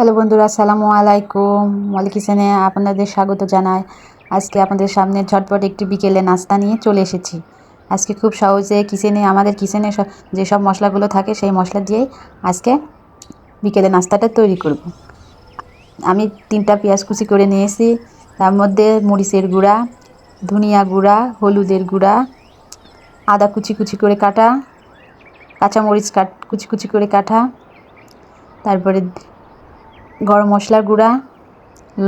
Hello বন্ধুরা, আসসালামু আলাইকুম। মলি কিচেনে আপনাদের স্বাগত জানাই। আজকে আপনাদের সামনে ঝটপট একটি বিকেলে নাস্তা নিয়ে চলে এসেছি। আজকে খুব সহজে কিচেনে, আমাদের কিচেনে যেসব মশলাগুলো থাকে, সেই মশলা দিয়েই আজকে বিকেলে নাস্তাটা তৈরি করব। আমি তিনটা পেঁয়াজ কুচি করে নিয়েছি। তার মধ্যে মরিচের গুঁড়া, ধনিয়া গুঁড়া, হলুদের গুঁড়া, আদা কুচি কুচি করে কাটা, কাঁচামরিচ কাট কুচি কুচি করে কাটা, তারপরে গরম মশলার গুঁড়া,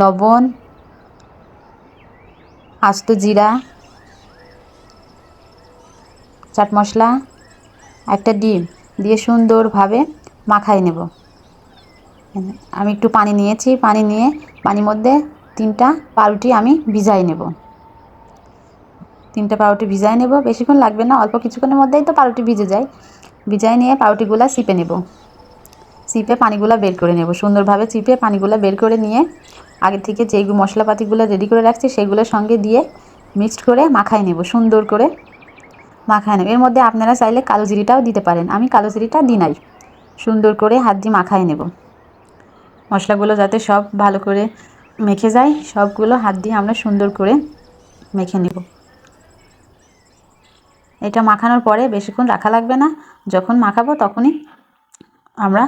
লবণ, আস্ত জিরা, চাট মশলা, একটা ডিম দিয়ে সুন্দরভাবে মাখাই নেব। আমি একটু পানি নিয়েছি, পানি নিয়ে পানির মধ্যে তিনটা পাউরুটি আমি ভিজাই নেব। তিনটা পাউরুটি ভিজাই নেব, বেশিক্ষণ লাগবে না, অল্প কিছুক্ষণের মধ্যেই তো পাউরুটি ভিজে যায়। ভিজাই নিয়ে পাউরুটিগুলো সিপে নেব। চিপে পানিগুলো বের করে নেব। সুন্দরভাবে চিপে পানিগুলো বের করে নিয়ে আগে থেকে যেই মশলাপাতিগুলো রেডি করে রাখছি, সেগুলোর সঙ্গে দিয়ে মিক্সড করে মাখাই নেব, সুন্দর করে মাখায় নেব। এর মধ্যে আপনারা চাইলে কালো জিরিটাও দিতে পারেন। আমি কালো জিরিটা দিই নাই। সুন্দর করে হাত দিয়ে মাখায় নেব। মশলাগুলো যাতে সব ভালো করে মেখে যায়, সবগুলো হাত দিয়ে আমরা সুন্দর করে মেখে নেব। এটা মাখানোর পরে বেশিক্ষণ রাখা লাগবে না। যখন মাখাবো তখনই আমরা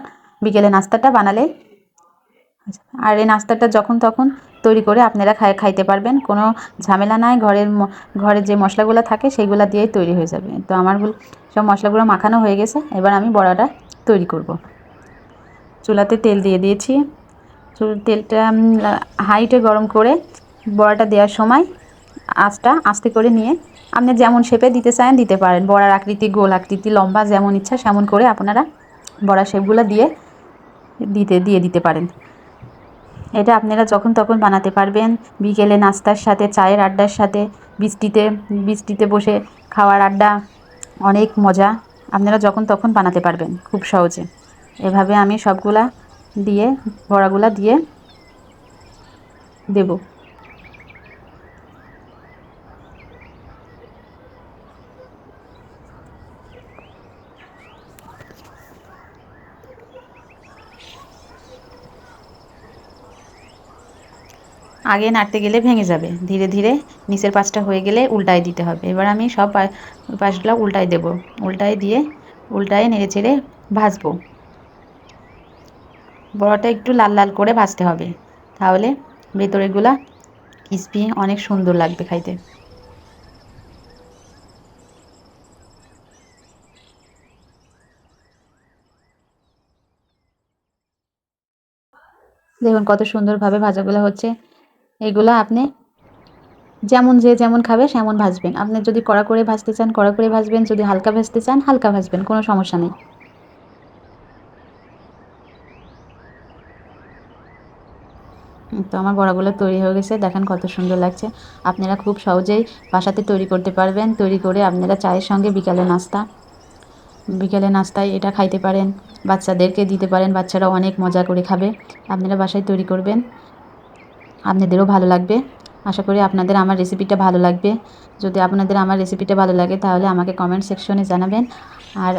বিকেলে নাস্তাটা বানালে? আর এই নাস্তাটা যখন তখন তৈরি করে আপনারা খাই, খাইতে পারবেন। কোনো ঝামেলা নাই, ঘরের ঘরে যে মশলাগুলো থাকে সেইগুলো দিয়েই তৈরি হয়ে যাবে। তো আমার সব মশলাগুলো মাখানো হয়ে গেছে। এবার আমি বড়াটা তৈরি করব। চুলাতে তেল দিয়ে দিয়েছি। তেলটা হাইটে গরম করে বড়াটা দেওয়ার সময় আঁচটা, আস্তে করে নিয়ে আপনি যেমন শেপে দিতে চান, দিতে পারেন। বড়ার আকৃতি, গোল আকৃতি, লম্বা যেমন ইচ্ছা, সেমন করে আপনারা বড়া শেপগুলো দিয়ে দিতে, দিয়ে দিতে পারেন। এটা আপনারা যখন তখন বানাতে পারবেন। বিকেলে নাস্তার সাথে, চায়ের আড্ডার সাথে, বৃষ্টিতে বৃষ্টিতে বসে খাওয়ার আড্ডা, অনেক মজা আপনারা যখন তখন বানাতে পারবেন খুব সহজে। এভাবে আমি সবগুলা দিয়ে, বড়াগুলা দিয়ে দেবো। আগে নাড়তে গেলে ভেঙে যাবে। ধীরে ধীরে নিচের পাশটা হয়ে গেলে উল্টাই দিতে হবে। এবার আমি সব পাশগুলো উল্টাই দেব। উল্টাই দিয়ে উল্টায় নেড়ে চেড়ে ভাজবো। বড়াটা একটু লাল লাল করে ভাজতে হবে। তাহলে ভেতরেগুলা ক্রিসপি অনেক সুন্দর লাগবে খাইতে। দেখুন কত সুন্দরভাবে ভাজাগুলো হচ্ছে। এগুলো আপনি যেমন যে যেমন খাবে সেমন ভাজবেন। আপনি যদি কড়া করে ভাজতে চান, কড়া করে ভাজবেন, যদি হালকা ভাজতে চান, হালকা ভাজবেন, কোনো সমস্যা নেই। তো আমার বড়াগুলো তৈরি হয়ে গেছে, দেখেন কত সুন্দর লাগছে। আপনারা খুব সহজেই বাসাতে তৈরি করতে পারবেন, তৈরি করে আপনারা চায়ের সঙ্গে বিকালে নাস্তা। বিকেলে নাস্তায় এটা খাইতে পারেন, বাচ্চাদেরকে দিতে পারেন, বাচ্চারা অনেক মজা করে খাবে। আপনারা বাসায় তৈরি করবেন। আপনাদেরও ভালো লাগবে। আশা করি আপনাদের আমার রেসিপিটা ভালো লাগবে। যদি আপনাদের আমার রেসিপিটা ভালো লাগে, তাহলে আমাকে কমেন্ট সেকশনে জানাবেন। আর